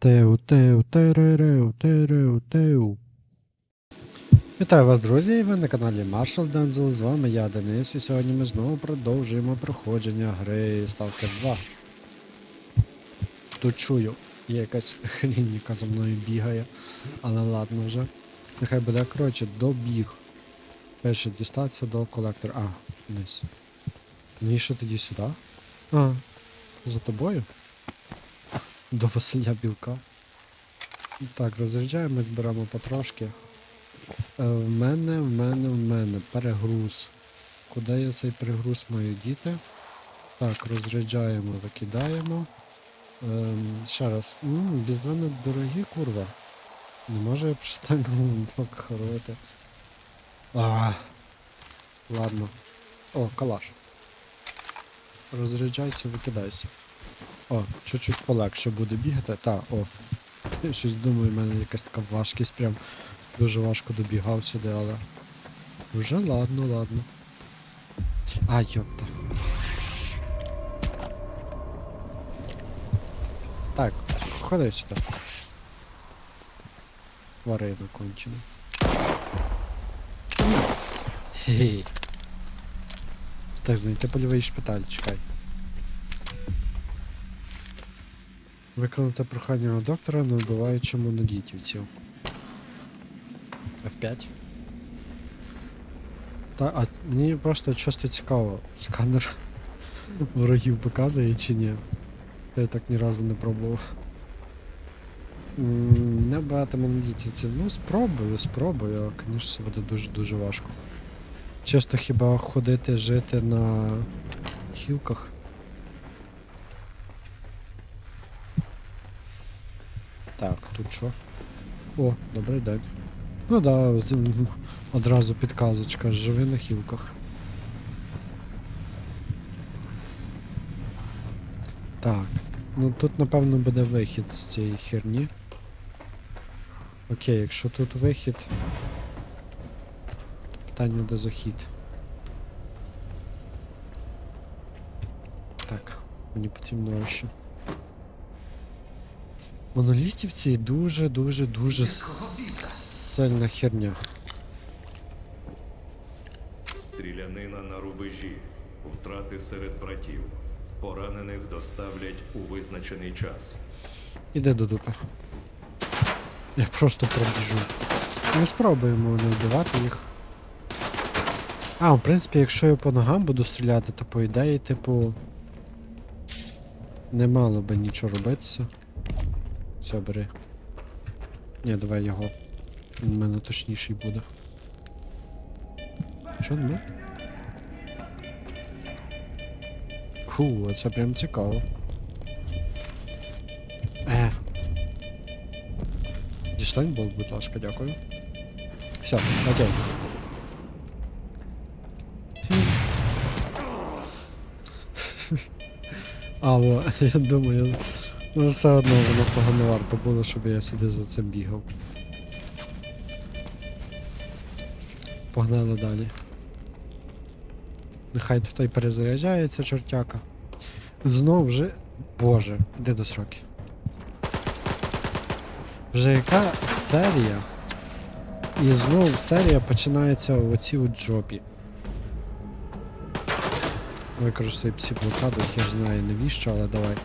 Теу, теу, теререу, тереу, теу. Вітаю вас, друзі! Ви на каналі Marshall Denzel, з вами я, Денис, і сьогодні ми знову продовжуємо проходження гри Stalker 2. Тут чую, є якась хрінь, яка за мною бігає, але ладно вже. Нехай буде коротше, добіг. Перше дістатися до колектора. А, вниз. Ну що тоді сюди? А, за тобою? До Василя Білка. Так, розряджаємось, беремо потрошки. Е, в мене, в мене, в мене перегруз. Куди я цей перегруз маю діти? Так, розряджаємо, викидаємо. Ем, ще раз. М, бізони дорогі, курва. Не можу я постійно блок хорувати. А, ладно. О, калаш. Розряджайся, викидайся. О, чуть-чуть полегше буде бігати. Та, о. Я щось думаю, в мене якась така важкість прям дуже важко добігав сюди, але. Вже ладно, ладно. А, йопта. Так, ходи сюди. Тварина кончена. Хе-хе. Так, знайти польовий шпиталь, чекай. Виконати прохання у доктора, не вбиваючи монолітівців. F5. Та, а мені просто часто цікаво, сканер ворогів показує чи ні. Я так ні разу не пробував. Не багато монолітівців. Ну, спробую, спробую, а, звісно, це буде дуже-дуже важко. Чисто хіба ходити жити на хілках. Так, тут що? О, добрий день. Ну да, одразу підказочка, живи на хілках. Так. Ну тут напевно буде вихід з цієї херні. Окей, якщо тут вихід. то Питання де захід. Так, мені потрібно ще. Монолітівці дуже, дуже, дуже сильна херня. Стрілянина на рубежі. Втрати серед братів. Поранених доставлять у визначений час. Іди до дупи. Я просто пробіжу. Ми спробуємо не вбивати їх. А, в принципі, якщо я по ногам буду стріляти, то по ідеї, типу. Не мало би нічого робитися. Все, бери. Ні, давай його. Він в мене точніший буде. Що ну? Фу, це прям цікаво. Е. Дістань болт, будь ласка, дякую. Все, окей. А, во, я думаю, ну все одно воно того не варто було, щоб я сюди за цим бігав. Погнали далі. Нехай той перезаряджається, чортяка. Знов вже. Боже, де до сроки? Вже яка серія? І знов серія починається в оцій от жопі. Використаю псі блокаду, хер знає навіщо, але давай.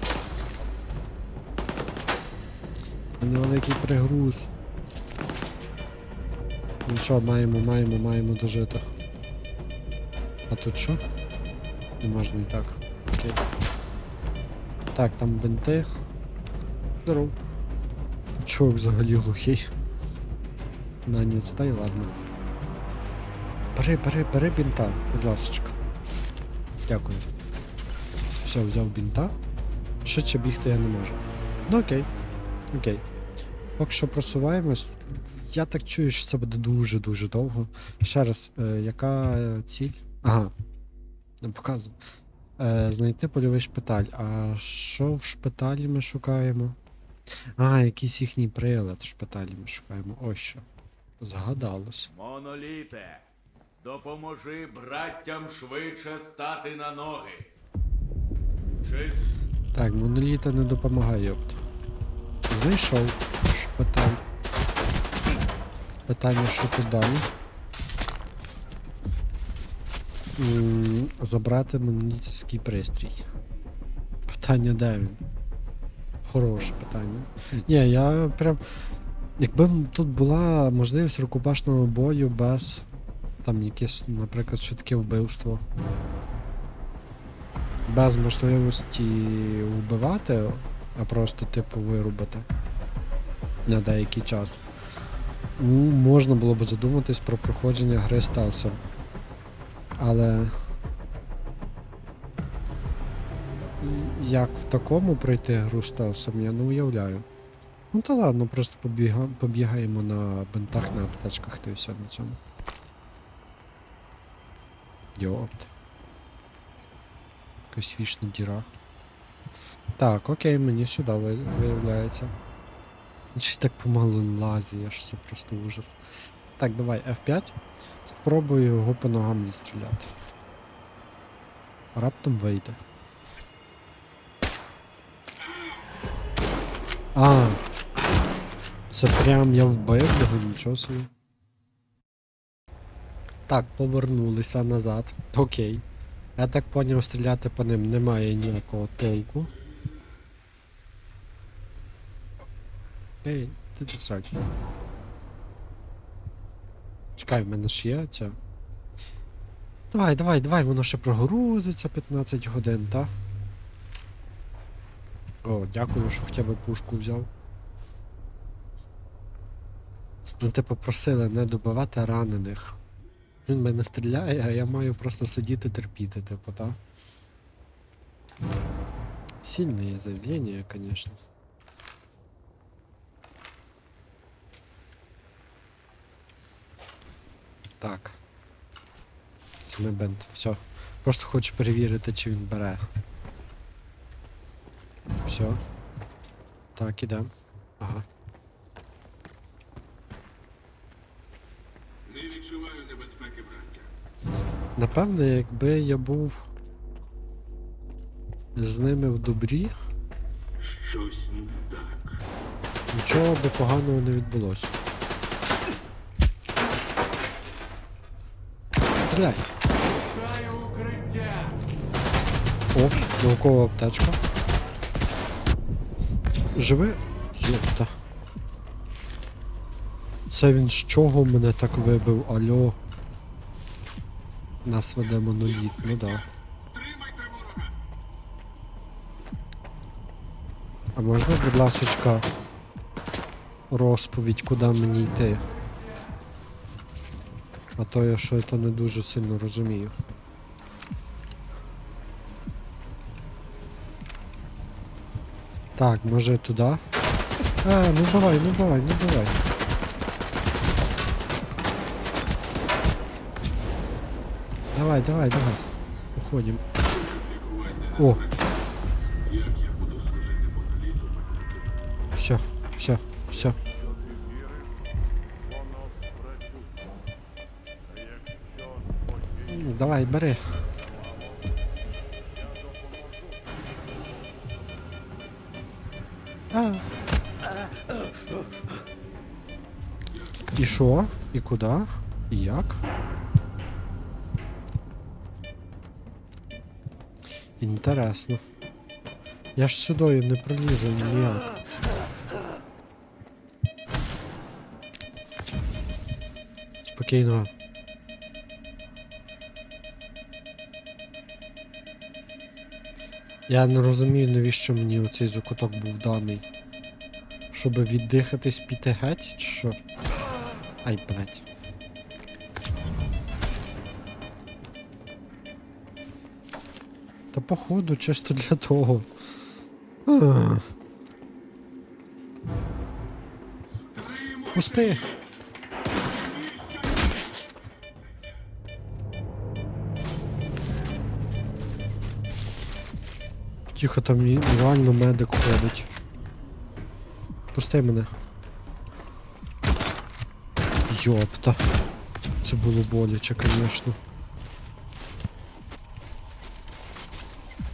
У мене великий пригруз. Ну що, маємо, маємо, маємо дожити. А тут що? Не можна і так. Окей. Так, там бинти. Здоров. Чувак взагалі глухий. На ні, стай, ладно. Бери, бери, бери бінта, будь ласочка. Дякую. Все, взяв бінта. Швидше бігти я не можу. Ну окей. Окей. Поки що просуваємось. Я так чую, що це буде дуже-дуже довго. Ще раз, е, яка ціль? Ага. Не показую. Е, знайти польовий шпиталь. А що в шпиталі ми шукаємо? А, якийсь їхній прилад в шпиталі ми шукаємо. Ось що. Згадалось. Моноліте, допоможи браттям швидше стати на ноги. Чист Так, моноліта не допомагає, йопт. Знайшов. Шпиталь. Питання, що тут далі? Забрати магнітський пристрій. Питання де він? Хороше питання. Ні, я прям. Якби тут була можливість рукопашного бою без там якесь, наприклад, швидке вбивство. Без можливості вбивати, а просто типу вирубати на деякий час. Можна було б задуматись про проходження гри стелсом. Але. Як в такому пройти гру стелсом, я не уявляю. Ну та ладно, просто побіга... побігаємо на бинтах на аптечках та все на цьому. Йопт. Якась вічна діра. Так, окей, мені сюди виявляється. Ще так помало лазі, аж це просто ужас. Так, давай F5. Спробую його по ногам відстріляти. Раптом вийде. А. Це прям я вбив його, нічого собі. Так, повернулися назад. Окей. Я так поняв, стріляти по ним немає ніякого толку. Ей, ти тут срач. Чекай, в мене ж є ця. Давай, давай, давай, воно ще прогрузиться 15 годин, та? О, дякую, що хоча б пушку взяв. Ну, ти попросили не добивати ранених. Він мене стріляє, а я маю просто сидіти терпіти, типу, та? Сильне заявление, конечно. Так. Саме бент, все. Просто хочу перевірити, чи він бере. Все. Так, ідем. Ага. Не відчуваю небезпеки, браття. Напевне, якби я був з ними в добрі, Щось не так. нічого би поганого не відбулося. Стріляй! Шукаю. О, наукова аптечка. Живи? Йопта. Це він з чого мене так вибив? Альо. Нас веде моноліт, ну да. А можна, будь ласочка, розповідь, куди мені йти? А то я що то не дуже сильно розумію. Так, може туди? А, ну давай, ну давай, ну давай. Давай, давай, давай. Уходим. О, Давай, бери. А. І що? І куди? І як? Інтересно. Я ж сюдою не пролізу ніяк. Спокійно. Я не розумію, навіщо мені оцей закуток був даний. Щоб віддихатись піти геть, чи що? Ай, блять. Та походу, чисто для того. Пусти. Тихо, там реально медик ходить. Пусти мене. Йопта. Це було боляче, звісно.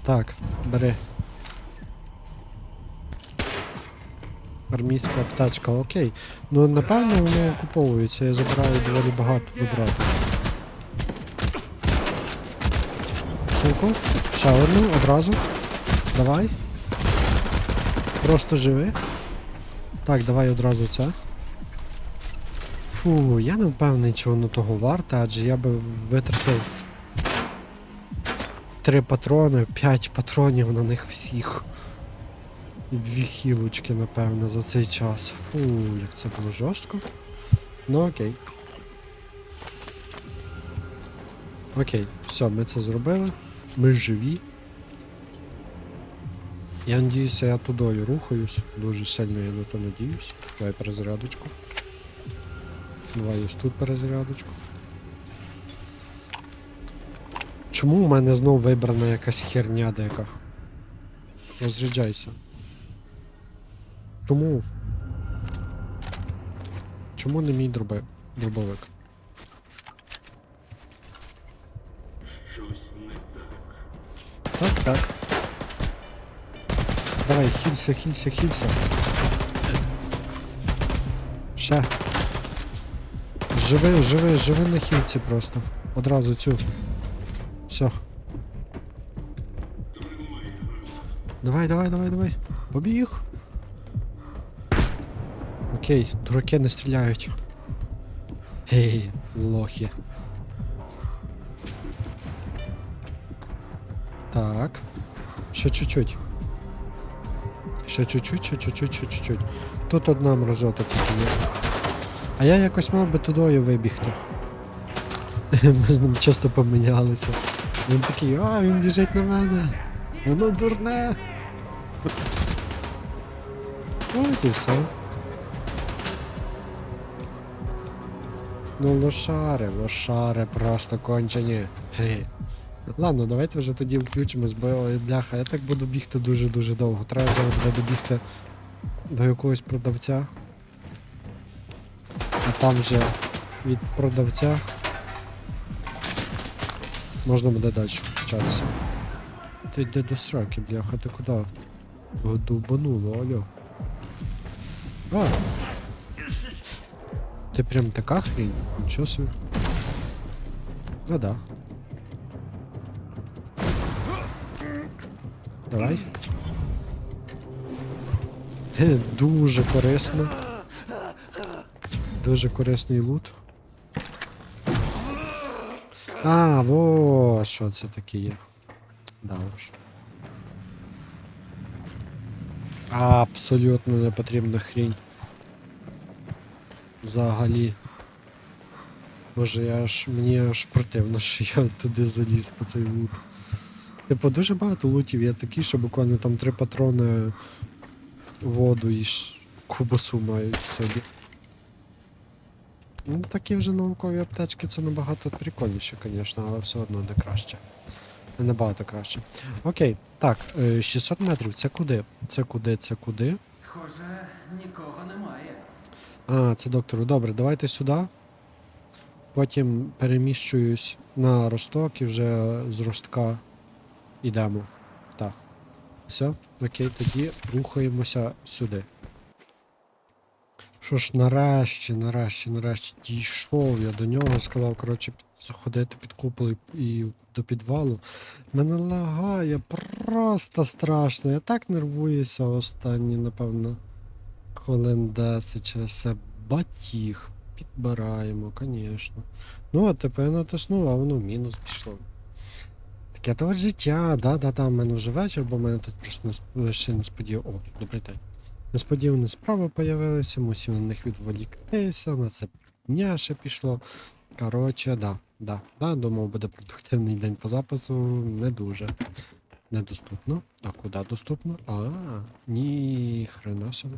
Так, бери. Армійська аптечка, окей. Ну напевно воно окуповується, я забираю доволі багато. Хілку, ще одну одразу. Давай. Просто живи. Так, давай одразу це. Фу, я не впевнений, чи воно того варте, адже я би витратив три патрони, п'ять патронів на них всіх. І дві хілочки, напевно, за цей час. Фу, як це було жорстко. Ну окей. Окей, все, ми це зробили. Ми живі. Я надіюся, я тудою рухаюсь. Дуже сильно я на то надіюсь. Давай перезарядочку. Давай ось тут перезарядочку. Чому у мене знов вибрана якась херня дека? Розряджайся. Чому? Чому не мій дроби... дробовик? Щось не так. Так, так. Давай, хілься, хілься, хілься. Ще. Живи, живи, живи на хілці просто. Одразу цю. Все. Давай, давай, давай, давай. Побіг. Окей, дураки не стріляють. Гей, лохи. Так. Ще чуть-чуть. Ще чуть-чуть, ще чуть-чуть, ще чуть-чуть. Тут одна мразота тільки є. А я якось мав би тудою вибігти. Ми з ним часто помінялися. Він такий, а, він біжить на мене. Воно дурне. От і все. Ну лошари, лошари просто кончені. Гей. Ладно, давайте вже тоді включимось, бо бляха, я так буду бігти дуже-дуже довго. Треба зараз буде добігти до якогось продавця. А там вже від продавця можна буде далі включатися. Ти йди до сраки, бляха, ти куди? О, Довбануло, алло. А! Ти прям така хрінь? Нічого собі. Ну да. Давай. Дуже корисно. Дуже корисний лут. А, во, що це таке є. Да уж. Абсолютно не потрібна хрінь. Взагалі. Боже, я аж мені аж противно, що я туди заліз по цей лут. Типу, дуже багато лутів є такі, що буквально там три патрони воду і кубасу мають в собі. Ну, такі вже наукові аптечки це набагато прикольніше, звісно, але все одно не краще. Не набагато краще. Окей, так, е, 600 метрів, це куди? Це куди, це куди? Схоже, нікого немає. А, це доктору. Добре, давайте сюди. Потім переміщуюсь на росток і вже з ростка йдемо. Так. Все, окей, тоді рухаємося сюди. Що ж, нарешті, нарешті, нарешті дійшов я до нього, сказав, коротше, заходити під купол і, до підвалу. Мене лагає просто страшно. Я так нервуюся останні, напевно, хвилин 10 через це батіг. Підбираємо, звісно. Ну, а тепер я натиснув, а воно в мінус пішло. Таке то от життя, да-да-да, в мене вже вечір, бо в мене тут просто несп- ще несподівано. О, добрий день. Несподівані справи появилися, мусив на них відволіктися, на це дня пішло. Коротше, да, да, да, думав, буде продуктивний день по запису, не дуже. Недоступно. А куди доступно? А, ні, хрена собі.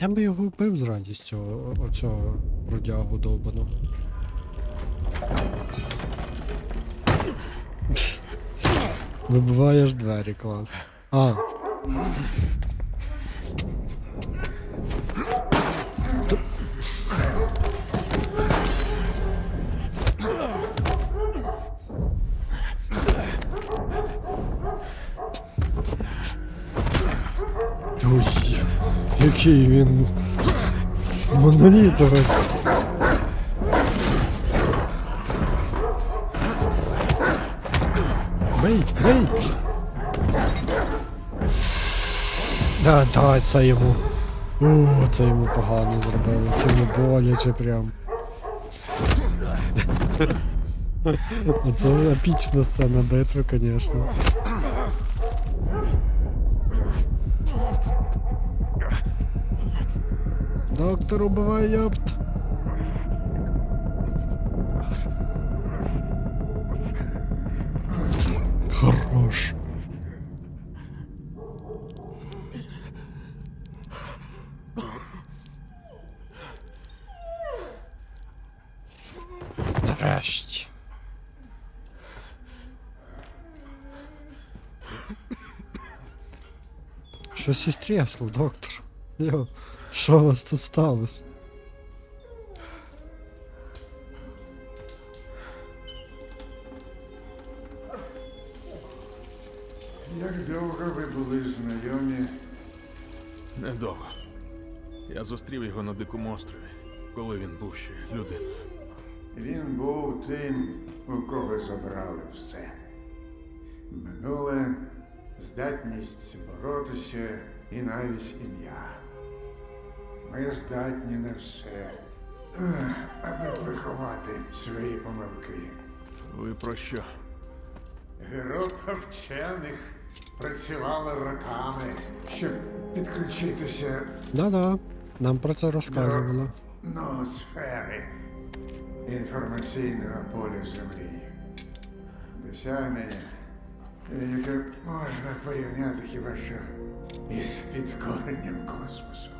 Я би його вбив з радістю, оцього бродягу довбаного. Вибиваєш двері, клас. А. Т- Який він монолітовець. Бей, бей! Да, да, це йому. О, це йому погано зробили. Це йому боляче прям. Це епічна сцена битви, звісно. Доктор, убивай, ёпт. Щось із трясло, доктор. Йо, що у вас тут сталося? Як довго ви були знайомі? Недовго. Я зустрів його на дикому острові, коли він був ще людиною. Він був тим, у кого забрали все. Минуле, здатність боротися і навіть ім'я. Ми здатні на все, аби приховати свої помилки. Ви про що? Група вчених працювала роками, щоб підключитися Да-да, нам про це розказували. ноосфери інформаційного поля Землі. Досягнення, яке можна порівняти хіба що із підкоренням космосу.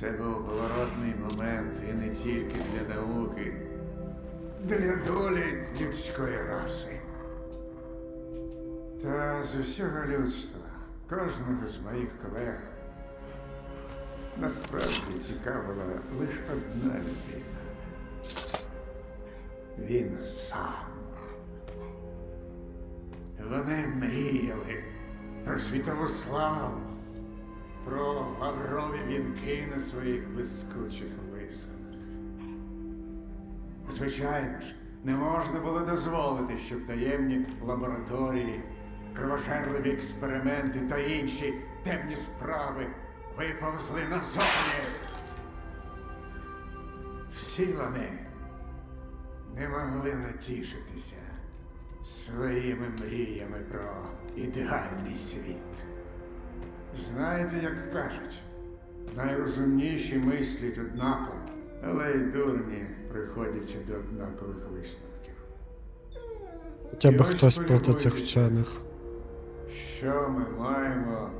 Це був поворотний момент і не тільки для науки, для долі людської раси. Та з усього людства, кожного з моїх колег насправді цікавила лише одна людина. Він сам. Вони мріяли про світову славу, про лаврові вінки на своїх блискучих лисинах. Звичайно ж, не можна було дозволити, щоб таємні лабораторії, кровожерливі експерименти та інші темні справи виповзли назовні. Всі вони не могли натішитися своїми мріями про ідеальний світ. Знаєте, як кажуть, найрозумніші мислять однаково, але й дурні приходячи до однакових висновків. Хоча б хтось проти цих вчених. Що ми маємо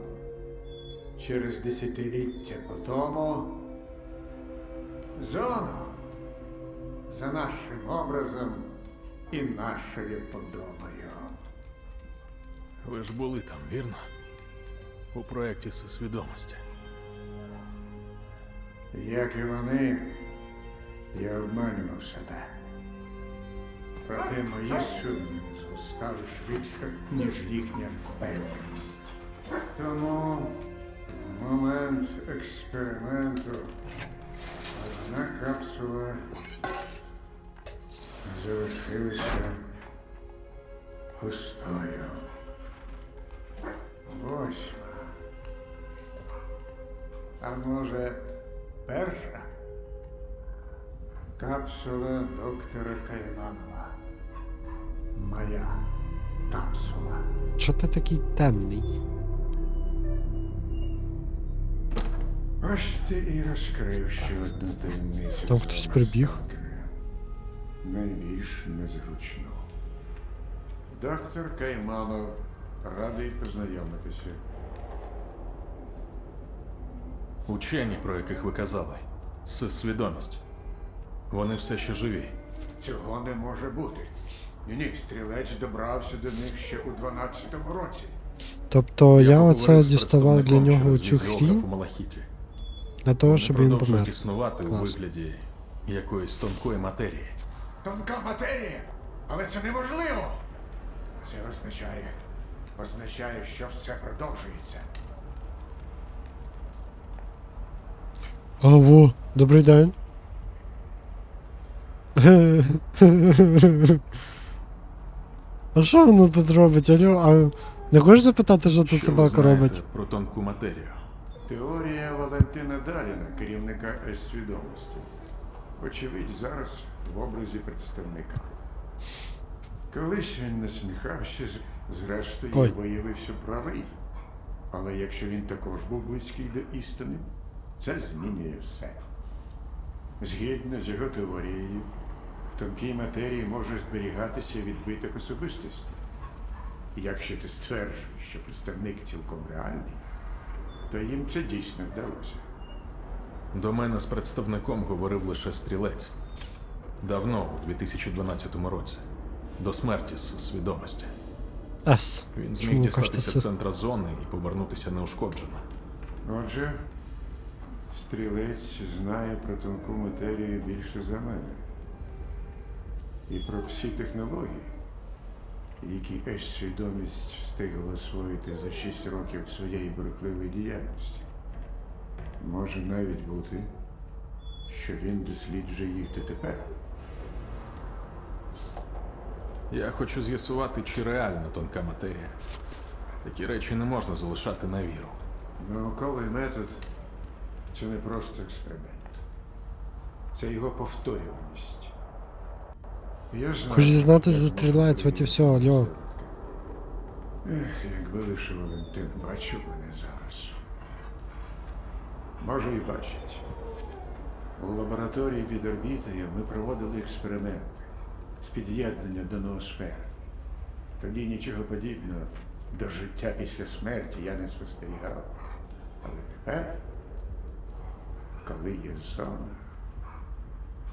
через десятиліття по тому? Зону за нашим образом і нашою подобою. Ви ж були там, вірно? У проєкті всесвідомості. Як і вони, я обманював себе. Проте мої сумніви зростали швидше, ніж їхня впевненість. Тому в момент експерименту одна капсула залишилася пустою. Восьма. А може, перша? Капсула доктора Кайманова. Моя капсула. Чо ти такий темний? Ось ти і розкрив ще одну таємницю. Там хтось прибіг. Найбільш незручну. Доктор Кайманов, радий познайомитися. Учені, про яких ви казали, з свідомістю. Вони все ще живі. Цього не може бути. Ні-ні, стрілець добрався до них ще у 12-му році. Тобто я, поговорив оце діставав для нього цю хрінь для того, щоб він продовжують помер. існувати у вигляді якоїсь тонкої матерії тонка матерія, але це неможливо. Це означає, означає, що все продовжується. Аво, добрий день. А що воно тут робить? Алло, а не хочеш запитати, що тут Що собака знаєте робить? про тонку матерію? Теорія Валентина Даліна, керівника С-свідомості. Очевидь, зараз в образі представника. Колись він насміхався, зрештою Ой. виявився правий. Але якщо він також був близький до істини, це змінює все. Згідно з його теорією, в тонкій матерії може зберігатися відбиток особистості. І якщо ти стверджуєш, що представник цілком реальний, то їм це дійсно вдалося. До мене з представником говорив лише стрілець. Давно, у 2012 році. До смерті з свідомості. Ес. Він зміг Чому кажете дістатися це? центра зони і повернутися неушкоджено. Отже, стрілець знає про тонку матерію більше за мене. І про всі технології, які Ес-свідомість встигла освоїти за 6 років своєї брехливої діяльності. Може навіть бути, що він досліджує їх дотепер. Я хочу з'ясувати, чи реально тонка матерія. Такі речі не можна залишати на віру. Науковий метод це не просто експеримент. Це його повторюваність. Я знаю, Хочу дізнатись як за можна стрілець, от і все, алло. Ех, якби лише Валентин бачив мене зараз. Може і бачить. У лабораторії під орбітою ми проводили експерименти з під'єднання до ноосфери. Тоді нічого подібного до життя після смерті я не спостерігав. Але тепер, коли є зона,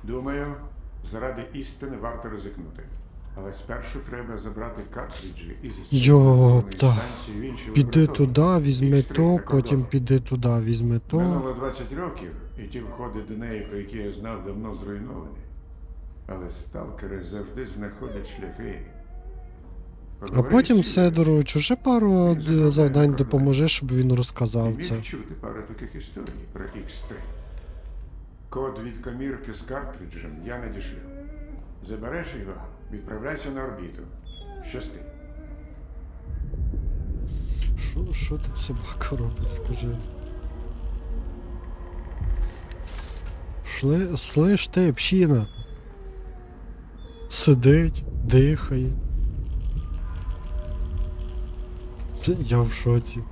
думаю, заради істини варто ризикнути. Але спершу треба забрати картриджі із Йопта. станції Піди туди, візьми то, потім піди туди, візьми то. Минуло 20 років, і ті входи до неї, про які я знав, давно зруйновані. Але сталкери завжди знаходять шляхи. А потім. Сидоровичу ще пару завдань допоможи, щоб він розказав це. чути пару таких історій про X3. Код від комірки з картриджем я надішлю. Забереш його, відправляйся на орбіту. Щасти. Що, що тут собака робить, скажи? Шли, слиш ти, пщина. Сидить, дихає. Я в шоці.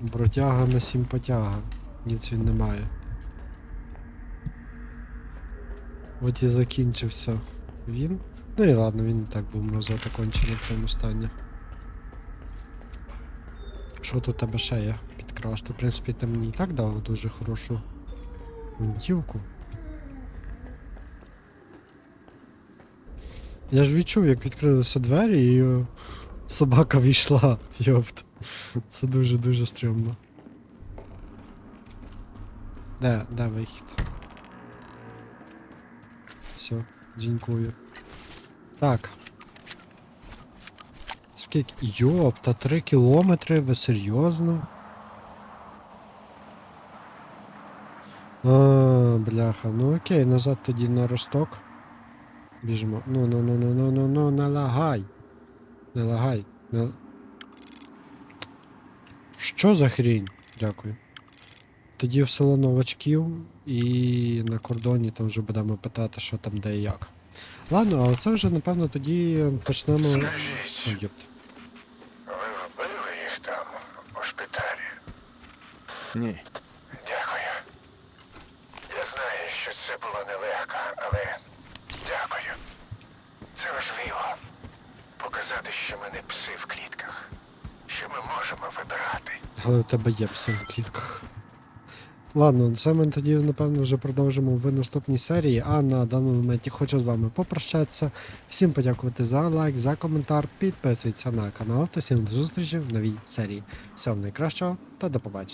Бродяга на сімпатяга. Ніц він не має. От і закінчився він. Ну і ладно, він і так був кончений в тому стані. Що тут тебе ще є? Підкрасти. В принципі, ти мені і так дав дуже хорошу гвинтівку. Я ж відчув, як відкрилися двері і собака війшла. Йопт. Це дуже-дуже стрьомно. Де, де вихід? Все, дякую. Так. Скільки? Йопта, 3 кілометри, ви серйозно? А, бляха, ну окей, назад тоді на росток. Біжимо. Ну, ну, ну, ну, ну, ну, ну, не лагай. Не лагай. Не... Що за хрінь? Дякую. Тоді в село новачків і на кордоні там вже будемо питати, що там де і як. Ладно, але це вже напевно тоді почнемо. Йопта. Ви вбили їх там, у шпиталі. Ні. Дякую. Я знаю, що це було нелегко, але дякую. Це важливо. Показати, що ми не пси в клітках. Що ми можемо вибирати. Але у тебе є все в клітках. Ладно, це ми тоді, напевно, вже продовжимо в наступній серії. А на даному моменті хочу з вами попрощатися. Всім подякувати за лайк, за коментар, підписуйтесь на канал та всім до зустрічі в новій серії. Всього найкращого та до побачення.